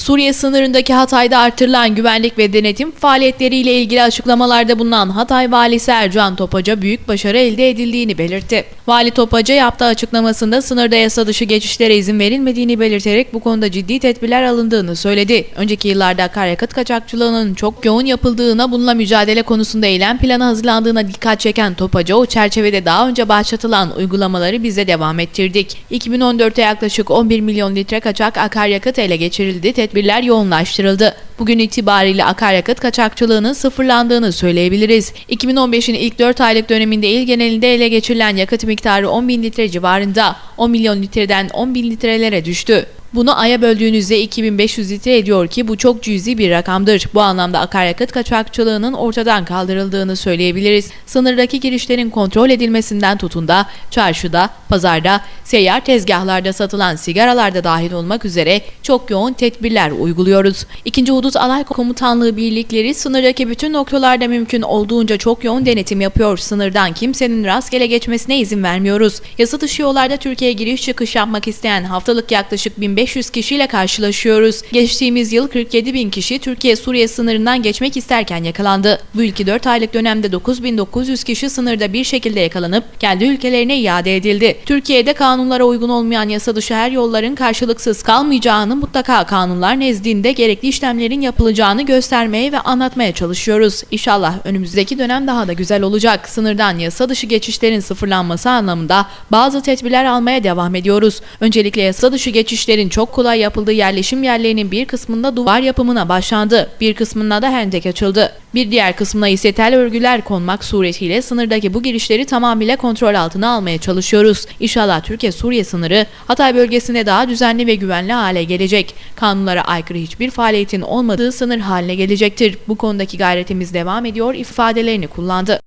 Suriye sınırındaki Hatay'da artırılan güvenlik ve denetim faaliyetleriyle ilgili açıklamalarda bulunan Hatay Valisi Ercan Topaca büyük başarı elde edildiğini belirtti. Vali Topaca yaptığı açıklamasında sınırda yasa dışı geçişlere izin verilmediğini belirterek bu konuda ciddi tedbirler alındığını söyledi. Önceki yıllarda akaryakıt kaçakçılığının çok yoğun yapıldığına bununla mücadele konusunda eylem planı hazırlandığına dikkat çeken Topaca o çerçevede daha önce başlatılan uygulamaları bize devam ettirdik. 2014'te yaklaşık 11 milyon litre kaçak akaryakıt ele geçirildi, tedbirler yoğunlaştırıldı. Bugün itibariyle akaryakıt kaçakçılığının sıfırlandığını söyleyebiliriz. 2015'in ilk 4 aylık döneminde il genelinde ele geçirilen yakıt miktarı 10 bin litre civarında 10 milyon litreden 10 bin litrelere düştü. Bunu aya böldüğünüzde 2500 litre ediyor ki bu çok cüzi bir rakamdır. Bu anlamda akaryakıt kaçakçılığının ortadan kaldırıldığını söyleyebiliriz. Sınırdaki girişlerin kontrol edilmesinden tutun da çarşıda, pazarda, seyyar tezgahlarda satılan sigaralarda dahil olmak üzere çok yoğun tedbirler uyguluyoruz. İkinci Hudut Alay Komutanlığı birlikleri sınırdaki bütün noktalarda mümkün olduğunca çok yoğun denetim yapıyor. Sınırdan kimsenin rastgele geçmesine izin vermiyoruz. Yasa dışı yollarda Türkiye'ye giriş çıkış yapmak isteyen haftalık yaklaşık 1500 kişiyle karşılaşıyoruz. Geçtiğimiz yıl 47 bin kişi Türkiye-Suriye sınırından geçmek isterken yakalandı. Bu ülke 4 aylık dönemde 9900 kişi sınırda bir şekilde yakalanıp kendi ülkelerine iade edildi. Türkiye'de kanunlara uygun olmayan yasa dışı her yolların karşılıksız kalmayacağını mutlaka kanunlar nezdinde gerekli işlemlerin yapılacağını göstermeye ve anlatmaya çalışıyoruz. İnşallah önümüzdeki dönem daha da güzel olacak. Sınırdan yasa dışı geçişlerin sıfırlanması anlamında bazı tedbirler almaya devam ediyoruz. Öncelikle yasa dışı geçişlerin çok kolay yapıldığı yerleşim yerlerinin bir kısmında duvar yapımına başlandı. Bir kısmında da hendek açıldı. Bir diğer kısmına ise tel örgüler konmak suretiyle sınırdaki bu girişleri tamamıyla kontrol altına almaya çalışıyoruz. İnşallah Türkiye-Suriye sınırı Hatay bölgesinde daha düzenli ve güvenli hale gelecek. Kanunlara aykırı hiçbir faaliyetin olmadığı sınır haline gelecektir. Bu konudaki gayretimiz devam ediyor ifadelerini kullandı.